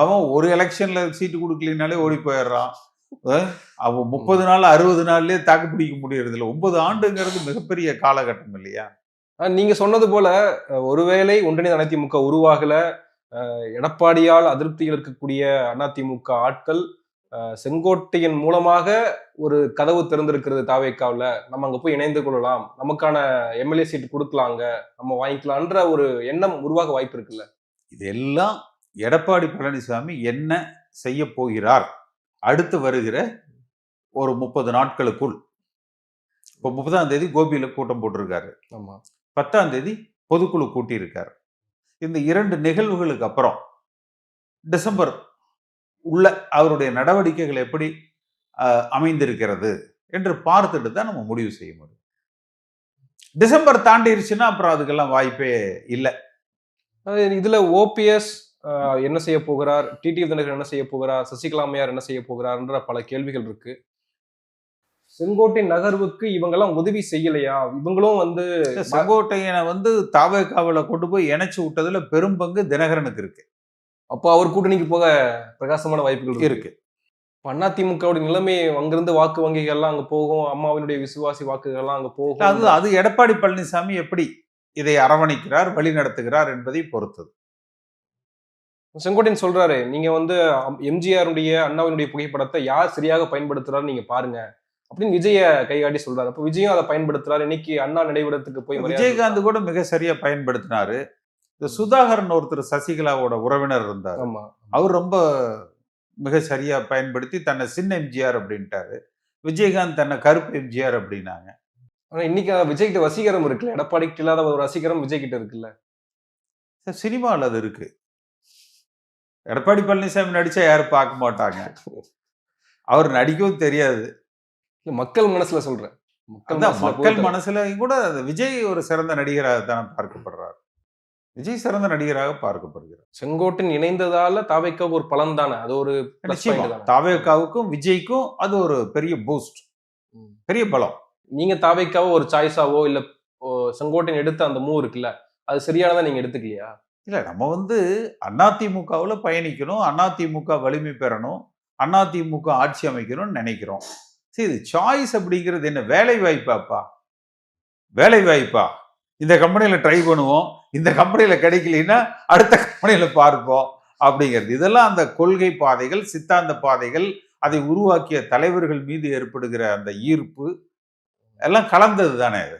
அவன் ஒரு எலெக்ஷன்ல சீட்டு கொடுக்கலனாலே ஓடி போயிடுறான். அவன் முப்பது நாள் அறுபது நாள்லயே தாக்கு பிடிக்க முடியறது இல்ல ஒன்பது ஆண்டுங்கிறது மிகப்பெரிய காலகட்டம் இல்லையா? நீங்க சொன்னது போல ஒருவேளை ஒன்றிணைந்த அதிமுக உருவாகல எடப்பாடியால் அதிருப்தியில் இருக்கக்கூடிய அதிமுக ஆட்கள் செங்கோட்டையின் மூலமாக ஒரு கதவு திறந்திருக்கிறது தாவேக்காவில். நம்ம அங்க போய் இணைந்து கொள்ளலாம். நமக்கான எம்எல்ஏ சீட் கொடுக்கலாங்க. நம்ம வாங்கிக்கலான்ற ஒரு எண்ணம் உருவாக வாய்ப்பு இருக்குல்ல? இதெல்லாம் எடப்பாடி பழனிசாமி என்ன செய்ய போகிறார்? அடுத்து வருகிற ஒரு முப்பது நாட்களுக்குள். இப்போ முப்பதாம் தேதி கோபியில கூட்டம் போட்டிருக்காரு. ஆமா. பத்தாம் தேதி பொதுக்குழு கூட்டியிருக்கார். இந்த இரண்டு நிகழ்வுகளுக்கு அப்புறம் டிசம்பர் உள்ள அவருடைய நடவடிக்கைகள் எப்படி அமைந்திருக்கிறது என்று பார்த்துட்டு தான் நம்ம முடிவு செய்ய முடியும். டிசம்பர் தாண்டிருச்சுன்னா அப்புறம் அதுக்கெல்லாம் வாய்ப்பே இல்லை. இதுல ஓபிஎஸ் என்ன செய்ய போகிறார்? டிடி தினகரன் என்ன செய்ய போகிறார்? சசிகலா அம்மையார் என்ன செய்ய போகிறார்ன்ற பல கேள்விகள் இருக்கு. செங்கோட்டை நகர்வுக்கு இவங்கெல்லாம் உதவி செய்யலையா? இவங்களும் வந்து செங்கோட்டையனை வந்து தாவேக்காவில கொண்டு போய் இணைச்சு விட்டதுல பெரும் பங்கு தினகரனுக்கு இருக்கு. அப்போ அவர் கூட்டணிக்கு போக பிரகாசமான வாய்ப்புகள் இருக்கு. இருக்கு. அதிமுகவுடைய நிலைமை அங்கிருந்து வாக்கு வங்கிகள்லாம் அங்க போகும். அம்மாவினுடைய விசுவாசி வாக்குகள்லாம் அங்க போகும். அது அது எடப்பாடி பழனிசாமி எப்படி இதை அரவணைக்கிறார் வழி நடத்துகிறார் என்பதை பொறுத்தது. செங்கோட்டையன் சொல்றாரு நீங்க வந்து எம்ஜிஆருடைய அண்ணாவினுடைய புகைப்படத்தை யார் சரியாக பயன்படுத்துறாரு நீங்க பாருங்க அப்படின்னு விஜய கைகாட்டி சொல்றாரு. அப்ப விஜயும் அதை பயன்படுத்துறாரு. இன்னைக்கு அண்ணா நினைவிடத்துக்கு போய் விஜயகாந்த் கூட மிக சரியா பயன்படுத்தினாரு. இந்த சுதாகரன் ஒருத்தர் சசிகலாவோட உறவினர் இருந்தார். ஆமா அவர் ரொம்ப மிக சரியா பயன்படுத்தி தன்னை சின்ன எம்ஜிஆர் அப்படின்ட்டாரு. விஜயகாந்த் தன்னை கருப்பு எம்ஜிஆர் அப்படின்னாங்க. ஆனா இன்னைக்கு விஜய் கிட்ட வசீகரம் இருக்குல்ல எடப்பாடி கிட்ட இல்லாத ஒரு ரசிகரம் விஜய் கிட்ட இருக்குல்ல. சினிமாவில் அது இருக்கு. எடப்பாடி பழனிசாமி நடிச்சா யாரும் பார்க்க மாட்டாங்க. அவர் நடிக்கவும் தெரியாது. மக்கள் மனசுல சொல்றேன். மக்கள் மனசுல கூட விஜய் ஒரு சிறந்த நடிகராக தான் பார்க்கப்படுறார். விஜய் சிறந்த நடிகராக பார்க்கப்படுகிறார். செங்கோட்டன் இணைந்ததால தாவைக்காக ஒரு பலன் தானே? அது ஒரு நிச்சயமா. தாவேக்காவுக்கும் விஜய்க்கும் அது ஒரு பெரிய பூஸ்ட் ம். பெரிய பலம். நீங்க தாவைக்காவோ ஒரு சாய்ஸாவோ இல்ல ஓ, செங்கோட்டையன் எடுத்த அந்த மூவ் இருக்குல்ல அது சரியானதா நீங்க எடுத்துக்கலையா? இல்லை நம்ம வந்து அதிமுகவில் பயணிக்கணும் அதிமுக வலிமை பெறணும் அதிமுக ஆட்சி அமைக்கணும்னு நினைக்கிறோம். சரி இது சாய்ஸ் அப்படிங்கிறது என்ன? வேலை வாய்ப்பாப்பா? வேலை வாய்ப்பா? இந்த கம்பெனியில் ட்ரை பண்ணுவோம் இந்த கம்பெனியில் கிடைக்கலன்னா அடுத்த கம்பெனியில் பார்ப்போம் அப்படிங்கிறது. இதெல்லாம் அந்த கொள்கை பாதைகள் சித்தாந்த பாதைகள் அதை உருவாக்கிய தலைவர்கள் மீது ஏற்படுகிற அந்த ஈர்ப்பு எல்லாம் கலந்தது தானே இது?